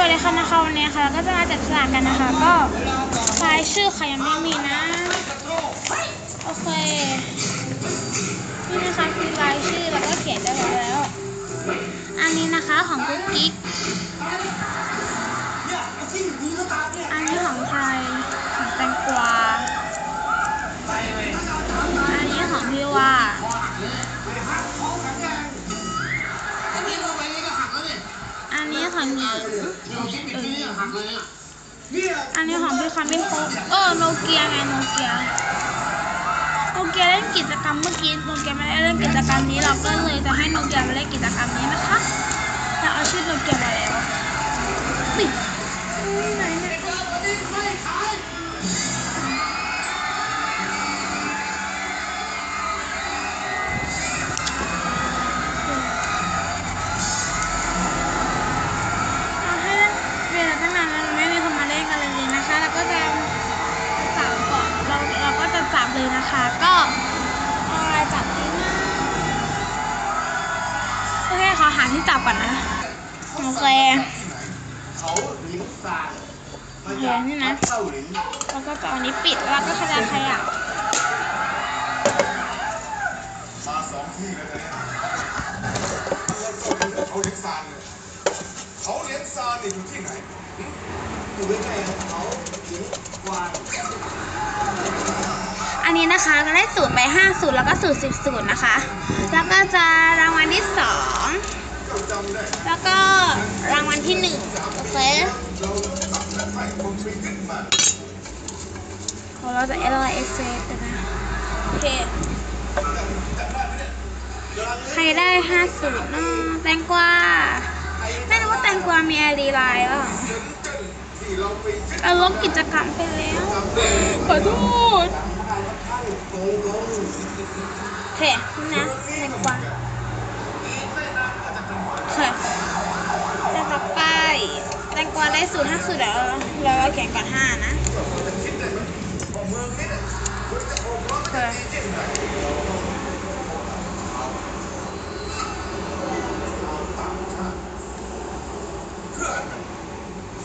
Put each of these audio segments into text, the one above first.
วัสดีค่ะนะคะวันนี้ค่ะเราก็จะมาจับสลากกันนะคะ ก็รายชื่อใครยังไม่มีนะ โอเค นี่นะคะคือรายชื่อแล้วก็เขียนได้แล้ว อันนี้นะคะของกุ๊กกิ๊ก อออันนี้ของพี่คันไม่ครบเออโนเกียไงโนเกียโนเกียเล่นกิจกรรมเมื่อกี้โนเกียไม่ได้เล่นกิจกรรมนี้เราก็เลยจะให้โนเกียมาเล่นกิจกรรมนี้นะคะเราเอาชื่อโนเกียมาแล้วปิด ที่จับก่อนนะโอเคเขาหลิงซานโอเคนี่นะเต้าหลิงแล้วก็จะเอาอันนี้ปิดแล้วก็ขยับขยับมาสองที่แล้วนะเนี่ยเขาเลี้ยงซานเนี่ยเขาเลี้ยงซานเนี่ยอยู่ที่ไหนหึอยู่ใกล้ๆเขาหลิงกวางอันนี้นะคะก็ได้สูตรไป5สูตรแล้วก็สูตร10สูตรนะคะ แล้วก็จะรางวัลที่2 ของเราจะ L I S F นะโอเคใครได้5สูตรเนาะแตงกวาไม่รู้ว่าแตงกวามีอะไรไลน์ป่ะที่เราไปเช็คเราลบกิจกรรมไปแล้ว ขอโทษโกงลงโอเคนี่นะแตงกวาโอเคจะต่อไปแตงก วาได้สูตรห้าสูตรเดี๋ยวเราเราเขียนก่อนห้านะ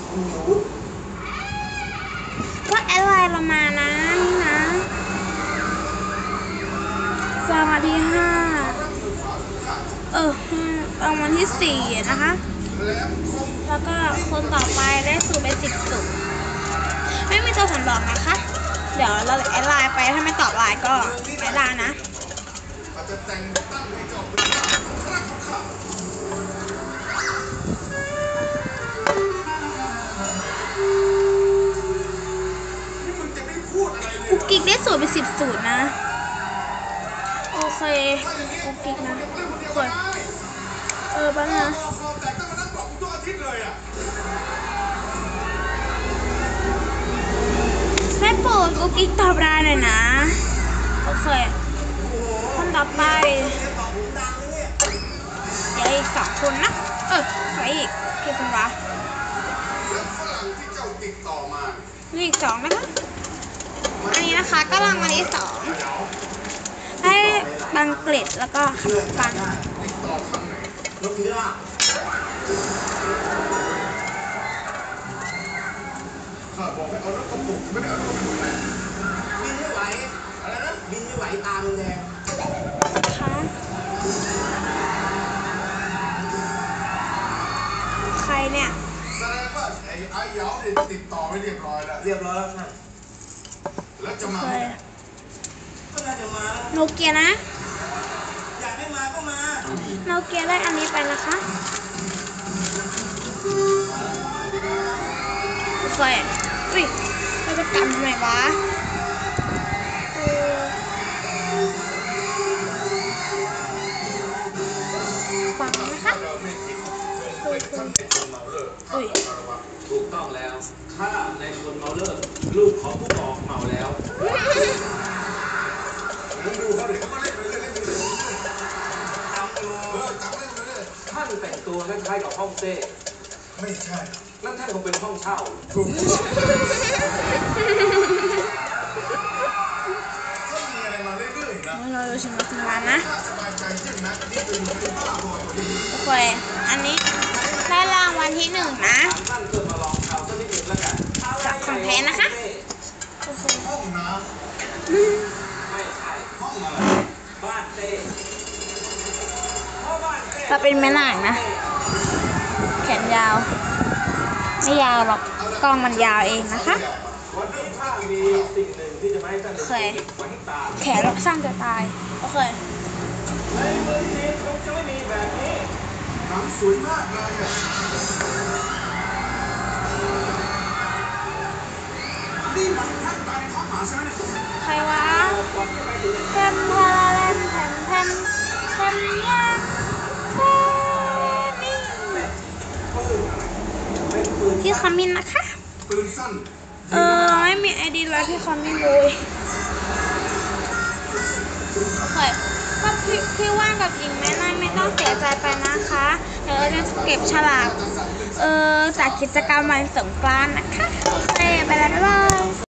โอก็แอดไลน์เรามานะนี่นะ สวัสดีห้าเออรางวัลที่สี่นะคะ แล้วก็คนต่อไปได้สูตรเป็นสิบสูตรไม่มีตัวสำรองนะคะ เดี๋ยวเราแอดไลน์ไปถ้าไม่ตอบไลน์ก็แอดไลน์นะกุ๊กกิ๊กได้สูตรเป็นสิบสูตรนะ โอเคกุ๊กกิ๊กนะกดเออป๊บนึงนะ พอแต่ต้องมานั่งบอกกูทุกอาทิตย์เลยอะ ให้ โปรดกุ๊กกิ๊กตอบไลน์หน่อยนะโอเคคนต่อไปเดี๋ยวอีกสองคนนะ เออใครอีกกี่คนวะแล้วฝรั่งที่อีกสองนะคะ อันนี้นะคะก็รางวัลที่สองให้บังเกล็ดแล้วก็ฟังติดต่อทาง ไหนนกพิราบอกให้เอารถกระปุกไม่ได้เอารถกระปุกไหนบินไม่ไหวอะไรนะบินไม่ไหวตามแดงนะคะใครเนี่ย แสดงว่าไอ้ไอ้เหยาเนี่ยติดต่อไว้เรียบร้อยแล้วเรียบร้อยแล้วท่านแล้วจะมาเคเมื่อไหร่ก็น่าจะมาแล้วโนเกียนะ อยากให้มาก็มาโนเกียได้อันนี้ไปนะคะ โอเคอุ้ยเราจะกลับทำไมวะเออฟังนะคะเราไม่ผิดเป็นท่านเป็นคนเมาเลิกอุ้ยคารวะถูกต้องแล้วข้าในชนเมาเลอร์ลูกของผู้กองเมาแล้วมึงดูเขาดิเขาก็เล่นไปเรื่อยเล่นไปเรื่อยทำอยู่เออจับเล่นไปเรื่อยท่านแต่งตัวคล้ายๆกับห้องเต้ไม่ใช่ นั่นท่านคงเป็นห้องเช่าถูกต้องถ้ามีอะไรมาเรื่อยๆนะเราดูชิมมาถึงร้านนะถ้าสบายใจขึ้นนะนี่เป็นเป็นบ้าบอยพอดีโอเคอันนี้รได้รางวัลที่หนึ่งนะถามท่านเพื่อมาลองข่าวสักนิดหนึ่งแล้วกันจากของแท้นะคะโอ้โหห้องน้ไม่ใช่ำห้องอะไรบ้านเต้เพราะบ้านเต้เราเป็นแม่นางนะ แขนยาว ไม่ยาวหรอกกล้องมันยาวเองนะคะวันนี้ข้ามีสิ่งหนึ่งที่จะมาให้ท่านโอเคไว้ตามแขนเราสั้นจะตาย โอเคในเมืองจีนคงจะไม่มีแบบนี้หนังสวยมากเลยอะนี่มันท่านตายในท้องหมาใช่ไหมเนี่ยใครวะ พี่คามินนะคะ เออไม่มีไอดีแล้วพี่คามินเลยโอเคก็พี่พี่ว่างกับหญิงแม่นายไม่ต้องเสียใจไปนะคะ เดี๋ยวเราจะเก็บฉลาก เออจากกิจกรรมวันสงกรานต์นะคะ โอเคบ๊ายบาย